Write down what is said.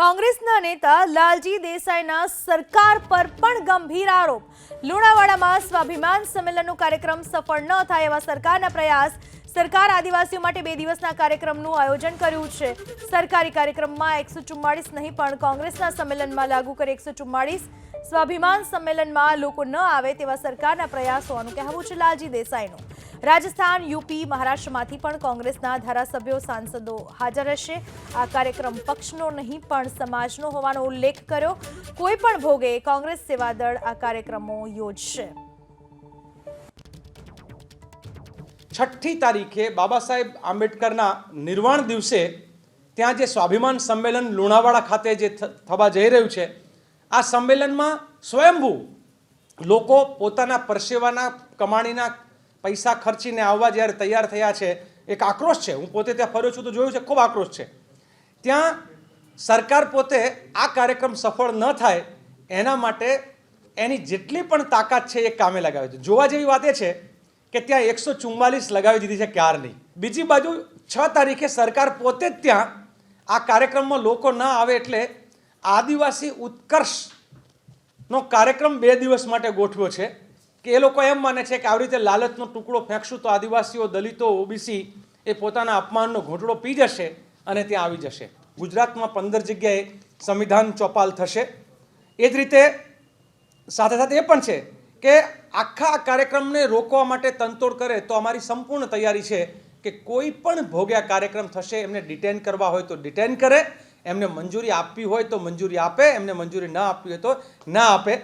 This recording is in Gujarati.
કોંગ્રેસના નેતા લાલજી દેસાઈના સરકાર પર પણ ગંભીર આરોપ. લુણાવાડામાં સ્વાભિમાન સંમેલનનો કાર્યક્રમ સફળ ન થાય એવા સરકારના પ્રયાસ સરકાર આદિવાસીઓ માટે બે દિવસના કાર્યક્રમનું આયોજન કર્યું છે. સરકારી કાર્યક્રમમાં એકસો ચુમ્માળીસ નહીં પણ કોંગ્રેસના સંમેલનમાં લાગુ કરી એકસો ચુમ્માળીસ સ્વાભિમાન સંમેલનમાં લોકો ન આવે તેવા સરકારના પ્રયાસ હોવાનું કહેવું છે લાલજી દેસાઈનું. રાજસ્થાન, યુપી, મહારાષ્ટ્રમાંથી પણ કોંગ્રેસના ધારાસભ્યો, સાંસદો હાજર રહેશે. આ કાર્યક્રમ પક્ષનો નહીં, પણ સમાજનો હોવાનો ઉલ્લેખ કર્યો. કોઈ પણ ભોગે કોંગ્રેસ સેવાદળ આ કાર્યક્રમો યોજશે. છઠ્ઠી તારીખે બાબા સાહેબ આંબેડકરના નિર્વાણ દિવસે ત્યાં જે સ્વાભિમાન સંમેલન લુણાવાડા ખાતે જે થવા જઈ રહ્યું છે, આ સંમેલનમાં સ્વયંભૂ લોકો પોતાના પરસેવાના કમાણીના પૈસા ખર્ચીને આવવા જ્યારે તૈયાર થયા છે, એક આક્રોશ છે. હું પોતે ત્યાં ફર્યો છું તો જોયું છે, ખૂબ આક્રોશ છે. ત્યાં સરકાર પોતે આ કાર્યક્રમ સફળ ન થાય એના માટે એની જેટલી પણ તાકાત છે એ કામે લગાવે છે જોવા જેવી વાત એ છે કે ત્યાં એકસો ચુમ્માલીસ લગાવી દીધી છે ક્યારની બીજી બાજુ છ તારીખે સરકાર પોતે જ ત્યાં આ કાર્યક્રમમાં લોકો ન આવે એટલે આદિવાસી ઉત્કર્ષનો કાર્યક્રમ બે દિવસ માટે ગોઠવ્યો છે. કે એ લોકો એમ માને છે કે આવી રીતે લાલચનો ટુકડો ફેંકશું તો આદિવાસીઓ, દલિતો, ઓબીસી એ પોતાના અપમાનનો ઘોટડો પી જશે અને ત્યાં આવી જશે. ગુજરાતમાં પંદર જગ્યાએ સંવિધાન ચોપાલ થશે. એ જ રીતે સાથે સાથે એ પણ છે કે આખા કાર્યક્રમને રોકવા માટે તનતોડ કરે તો અમારી સંપૂર્ણ તૈયારી છે કે કોઈ પણ ભોગ્યા કાર્યક્રમ થશે, એમને ડિટેન કરવા હોય તો ડિટેન કરે, એમને મંજૂરી આપવી હોય તો મંજૂરી આપે, એમને મંજૂરી ન આપવી હોય તો ના આપે.